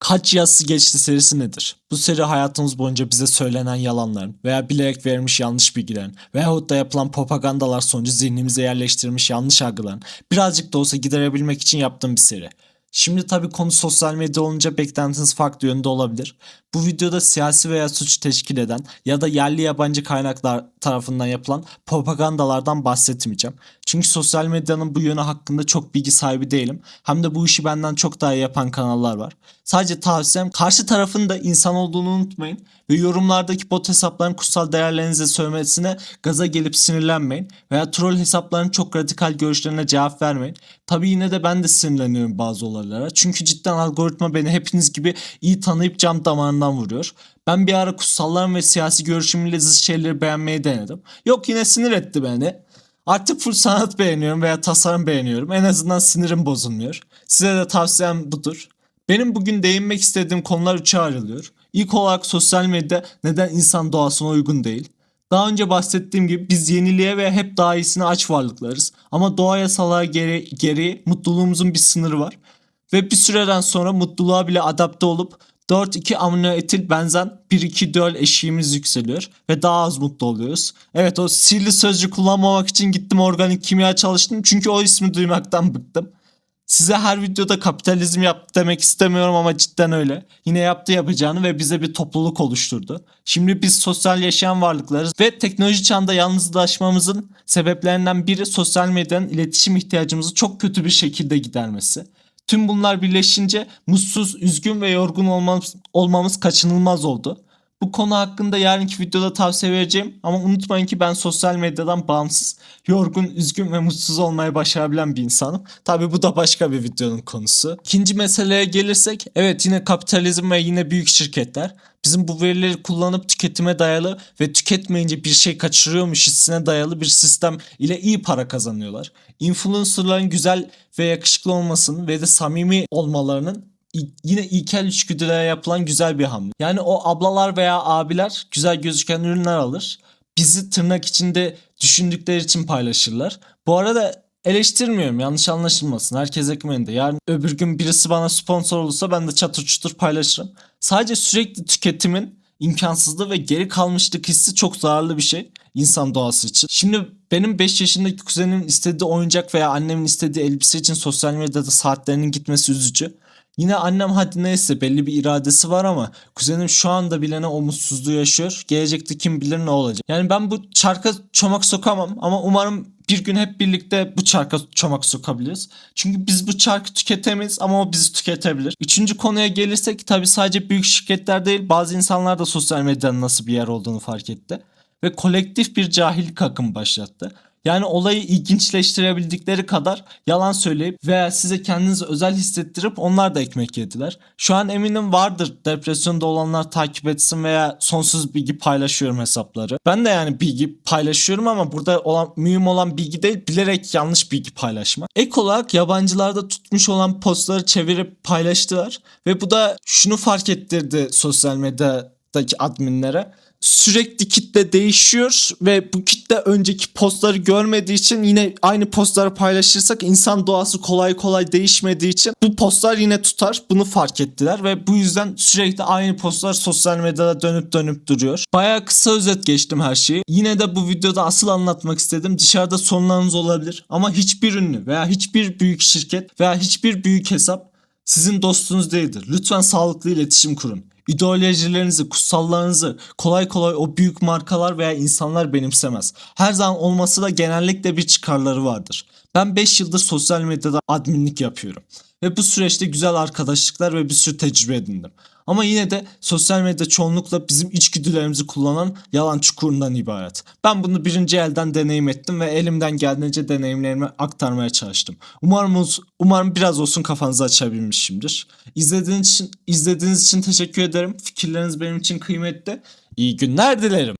Kaç yazısı geçti serisi nedir? Bu seri hayatımız boyunca bize söylenen yalanların veya bilerek verilmiş yanlış bilgilerin veyahut da yapılan propagandalar sonucu zihnimize yerleştirilmiş yanlış algıların birazcık da olsa giderebilmek için yaptığım bir seri. Şimdi tabii konu sosyal medya olunca beklentiniz farklı yönde olabilir. Bu videoda siyasi veya suç teşkil eden ya da yerli yabancı kaynaklar tarafından yapılan propagandalardan bahsetmeyeceğim. Çünkü sosyal medyanın bu yönü hakkında çok bilgi sahibi değilim. Hem de bu işi benden çok daha iyi yapan kanallar var. Sadece tavsiyem karşı tarafın da insan olduğunu unutmayın ve yorumlardaki bot hesapların kutsal değerlerinize söylemesine gaza gelip sinirlenmeyin veya troll hesapların çok radikal görüşlerine cevap vermeyin. Tabii yine de ben de sinirleniyorum bazı olaylara. Çünkü cidden algoritma beni hepiniz gibi iyi tanıyıp cam damarından vuruyor. Ben bir ara kutsalların ve siyasi görüşümle zıt şeyleri beğenmeyi denedim. Yok yine sinir etti beni. Artık full sanat beğeniyorum veya tasarım beğeniyorum. En azından sinirim bozulmuyor. Size de tavsiyem budur. Benim bugün değinmek istediğim konular üçe ayrılıyor. İlk olarak sosyal medya neden insan doğasına uygun değil. Daha önce bahsettiğim gibi biz yeniliğe ve hep daha iyisine aç varlıklarız. Ama doğa yasaları geri, gereği mutluluğumuzun bir sınırı var. Ve bir süreden sonra mutluluğa bile adapte olup 4-2 amino etil benzen 1-2 döl eşiğimiz yükseliyor ve daha az mutlu oluyoruz. Evet o sihirli sözcük kullanmamak için gittim organik kimya çalıştım çünkü o ismi duymaktan bıktım. Size her videoda kapitalizm yaptı demek istemiyorum ama cidden öyle. Yine yaptı yapacağını ve bize bir topluluk oluşturdu. Şimdi biz sosyal yaşayan varlıklarız ve teknoloji çağında yalnızlaşmamızın sebeplerinden biri sosyal medyanın iletişim ihtiyacımızı çok kötü bir şekilde gidermesi. Tüm bunlar birleşince mutsuz, üzgün ve yorgun olmamız, olmamız kaçınılmaz oldu. Bu konu hakkında yarınki videoda tavsiye vereceğim ama unutmayın ki ben sosyal medyadan bağımsız, yorgun, üzgün ve mutsuz olmayı başarabilen bir insanım. Tabi bu da başka bir videonun konusu. İkinci meseleye gelirsek evet yine kapitalizm ve yine büyük şirketler bizim bu verileri kullanıp tüketime dayalı ve tüketmeyince bir şey kaçırıyormuş hissine dayalı bir sistem ile iyi para kazanıyorlar. Influencerların güzel ve yakışıklı olmasının ve de samimi olmalarının yine ilkel içgüdülere yapılan güzel bir hamle. Yani o ablalar veya abiler güzel gözüken ürünler alır. Bizi tırnak içinde düşündükleri için paylaşırlar. Bu arada eleştirmiyorum yanlış anlaşılmasın. Herkes ekmeğinde. Yarın öbür gün birisi bana sponsor olursa ben de çatır çutur paylaşırım. Sadece sürekli tüketimin imkansızlığı ve geri kalmışlık hissi çok zararlı bir şey insan doğası için. Şimdi benim 5 yaşındaki kuzenimin istediği oyuncak veya annemin istediği elbise için sosyal medyada saatlerinin gitmesi üzücü. Yine annem hadi neyse belli bir iradesi var ama kuzenim şu anda bile ne o mutsuzluğu yaşıyor. Gelecekte kim bilir ne olacak. Yani ben bu çarka çomak sokamam ama umarım bir gün hep birlikte bu çarka çomak sokabiliriz. Çünkü biz bu çarkı tüketemeyiz ama o bizi tüketebilir. Üçüncü konuya gelirsek tabi sadece büyük şirketler değil bazı insanlar da sosyal medyanın nasıl bir yer olduğunu fark etti. Ve kolektif bir cahillik akımı başlattı. Yani olayı ilginçleştirebildikleri kadar yalan söyleyip veya size kendinizi özel hissettirip onlar da ekmek yediler. Şu an eminim vardır depresyonda olanlar takip etsin veya sonsuz bilgi paylaşıyorum hesapları. Ben de yani bilgi paylaşıyorum ama burada olan mühim olan bilgi değil bilerek yanlış bilgi paylaşmak. Ek olarak yabancılarda tutmuş olan postları çevirip paylaştılar ve bu da şunu fark ettirdi sosyal medyadaki adminlere sürekli kitle değişiyor ve bu kitle önceki postları görmediği için yine aynı postları paylaşırsak insan doğası kolay kolay değişmediği için bu postlar yine tutar. Bunu fark ettiler ve bu yüzden sürekli aynı postlar sosyal medyada dönüp dönüp duruyor. Bayağı kısa özet geçtim her şeyi. Yine de bu videoda asıl anlatmak istedim. Dışarıda sorunlarınız olabilir ama hiçbir ünlü veya hiçbir büyük şirket veya hiçbir büyük hesap sizin dostunuz değildir. Lütfen sağlıklı iletişim kurun. İdeolojilerinizi, kutsallarınızı kolay kolay o büyük markalar veya insanlar benimsemez. Her zaman olması da genellikle bir çıkarları vardır. Ben 5 yıldır sosyal medyada adminlik yapıyorum. Ve bu süreçte güzel arkadaşlıklar ve bir sürü tecrübe edindim. Ama yine de sosyal medya çoğunlukla bizim içgüdülerimizi kullanan yalan çukurundan ibaret. Ben bunu birinci elden deneyim ettim ve elimden geldiğince deneyimlerimi aktarmaya çalıştım. Umarım umarım biraz olsun kafanızı açabilmişimdir. İzlediğiniz için izlediğiniz için teşekkür ederim. Fikirleriniz benim için kıymetli. İyi günler dilerim.